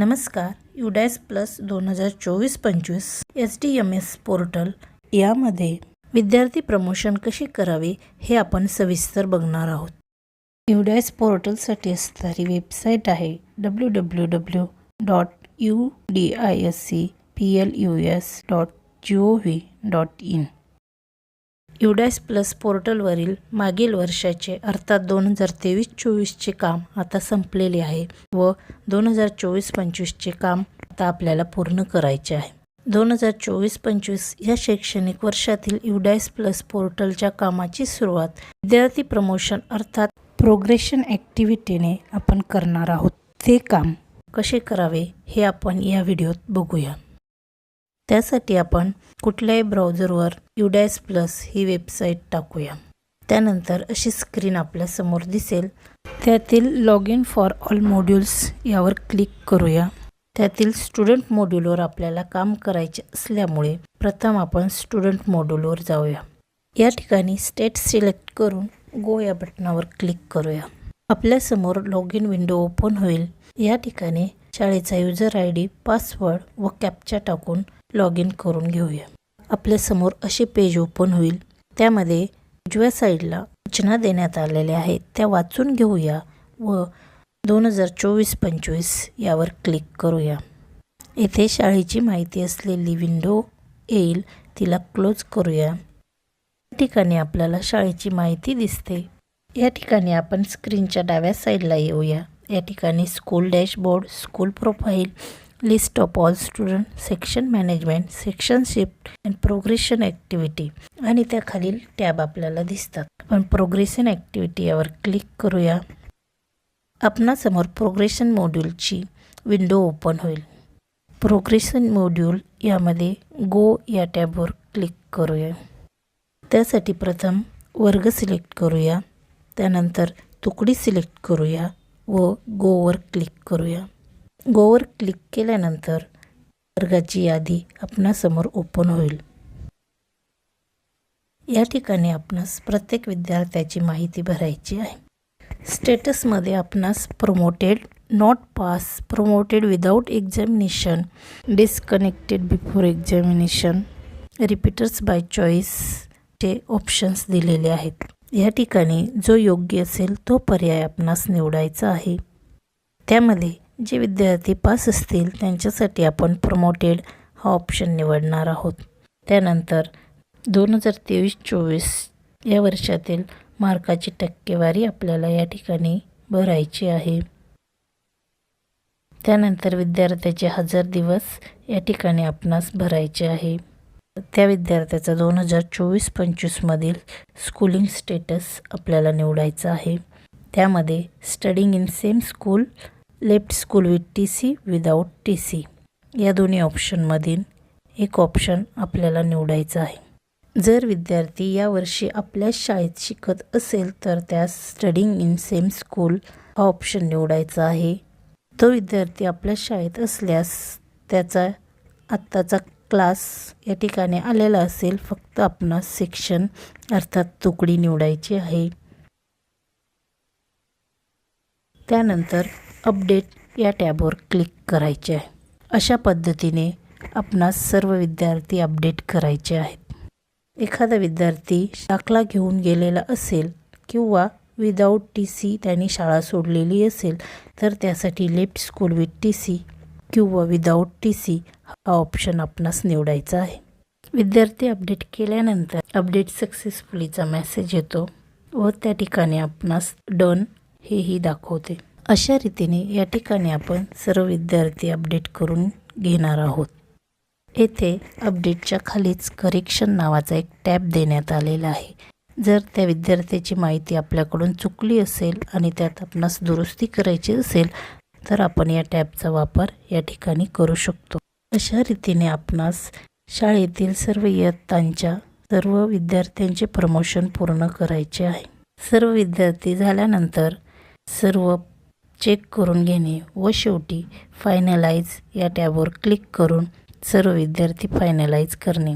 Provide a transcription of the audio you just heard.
नमस्कार. UDISE plus दोन हजार चोवीस पंचवीस S D M S portal यामध्ये विद्यार्थी प्रमोशन कसे करावे हे आपण सविस्तर बघणार आहोत. युडॅस पोर्टलसाठी असणारी वेबसाईट आहे W W W dot U D I S C P L U S dot G O V dot in. UDISE plus पोर्टलवरील मागील वर्षाचे अर्थात दोन हजार तेवीस चोवीसचे काम आता संपलेले आहे व दोन हजार चोवीस पंचवीसचे काम आता आपल्याला पूर्ण करायचे आहे. दोन हजार चोवीस पंचवीस या शैक्षणिक वर्षातील युडॅस प्लस पोर्टलच्या कामाची सुरुवात विद्यार्थी प्रमोशन अर्थात प्रोग्रेशन ॲक्टिव्हिटीने आपण करणार आहोत. ते काम कसे करावे हे आपण या व्हिडिओत बघूया. त्यासाठी आपण कुठल्याही ब्राउझरवर युडॅस प्लस ही वेबसाईट टाकूया. त्यानंतर अशी स्क्रीन आपल्यासमोर दिसेल. त्यातील log in for all modules यावर क्लिक करूया. त्यातील स्टुडंट मॉड्यूलवर आपल्याला काम करायचे असल्यामुळे प्रथम आपण स्टुडंट मॉड्यूलवर जाऊया. या ठिकाणी स्टेट सिलेक्ट करून गो या बटनावर क्लिक करूया. आपल्यासमोर लॉग इन विंडो ओपन होईल. या ठिकाणी शाळेचा युजर आय डी पासवर्ड व कॅप्चा टाकून लॉग इन करून घेऊया. आपल्यासमोर असे पेज ओपन होईल. त्यामध्ये उजव्या साईडला सूचना देण्यात आलेल्या आहेत. त्या वाचून घेऊया व दोन हजार चोवीस पंचवीस यावर क्लिक करूया. येथे शाळेची माहिती असलेली विंडो येईल. तिला क्लोज करूया. या ठिकाणी आपल्याला शाळेची माहिती दिसते. या ठिकाणी आपण स्क्रीनच्या डाव्या साईडला येऊया. या ठिकाणी school dashboard school profile list of all student section management section shift and progression activity आणि त्या खालील टॅब आपल्याला दिसतात. आपण प्रोग्रेशन ॲक्टिव्हिटी यावर क्लिक करूया. आपणासमोर प्रोग्रेशन मॉड्यूलची विंडो ओपन होईल. प्रोग्रेशन मॉड्यूल यामध्ये गो या टॅबवर क्लिक करूया. त्यासाठी प्रथम वर्ग सिलेक्ट करूया. त्यानंतर तुकडी सिलेक्ट करूया व गोवर क्लिक करूया. गोवर क्लिक केल्यानंतर वर्गाची यादी आपणासमोर ओपन होईल. या ठिकाणी आपणास प्रत्येक विद्यार्थ्याची माहिती भरायची आहे. स्टेटसमध्ये आपणास promoted not pass promoted without examination disconnected before examination repeaters by चॉईसचे options दिलेले आहेत. या ठिकाणी जो योग्य असेल तो पर्याय आपणास निवडायचा आहे. त्यामध्ये जे विद्यार्थी पास असतील त्यांच्यासाठी आपण प्रमोटेड हा ऑप्शन निवडणार आहोत. त्यानंतर दोन हजार तेवीस चोवीस या वर्षातील मार्काची टक्केवारी आपल्याला या ठिकाणी भरायची आहे. त्यानंतर विद्यार्थ्याचे हजार दिवस या ठिकाणी आपणास भरायचे आहे. त्या विद्यार्थ्याचा दोन हजार चोवीस पंचवीसमधील स्कूलिंग स्टेटस आपल्याला निवडायचं आहे. त्यामध्ये studying in same school left school with T C without T C या दोन्ही ऑप्शनमधील एक ऑप्शन आपल्याला निवडायचं आहे. जर विद्यार्थी यावर्षी आपल्याच शाळेत शिकत असेल तर त्यास स्टडिंग इन सेम स्कूल हा ऑप्शन निवडायचा आहे. तो विद्यार्थी आपल्या शाळेत असल्यास त्याचा आत्ताचा क्लास या ठिकाणी आलेला असेल फक्त आपणास सेक्शन अर्थात तुकडी निवडायची आहे. त्यानंतर अपडेट या टॅबवर क्लिक करायचे आहे. अशा पद्धतीने आपणास सर्व विद्यार्थी अपडेट करायचे आहेत. एखादा विद्यार्थी दाखला घेऊन गेलेला असेल किंवा विदाऊट टी सी त्यांनी शाळा सोडलेली असेल तर त्यासाठी left school with T C किंवा विदाऊट टी सी हा ऑप्शन आपणास निवडायचा आहे. विद्यार्थी अपडेट केल्यानंतर अपडेट सक्सेसफुलीचा मेसेज येतो व त्या ठिकाणी आपणास डन हेही दाखवते. अशा रीतीने या ठिकाणी आपण सर्व विद्यार्थी अपडेट करून घेणार आहोत. येथे अपडेटच्या खालीच करेक्शन नावाचा एक टॅब देण्यात आलेला आहे. जर त्या विद्यार्थ्याची माहिती आपल्याकडून चुकली असेल आणि त्यात आपणास दुरुस्ती करायची असेल तर आपण या टॅबचा वापर या ठिकाणी करू शकतो. अशा रीतीने आपणास शाळेतील सर्व इयत्तांच्या सर्व विद्यार्थ्यांचे प्रमोशन पूर्ण करायचे आहे. सर्व विद्यार्थी झाल्यानंतर सर्व चेक करून घेणे व शेवटी फायनलाइज या टॅबवर क्लिक करून सर्व विद्यार्थी फायनलाइज करणे.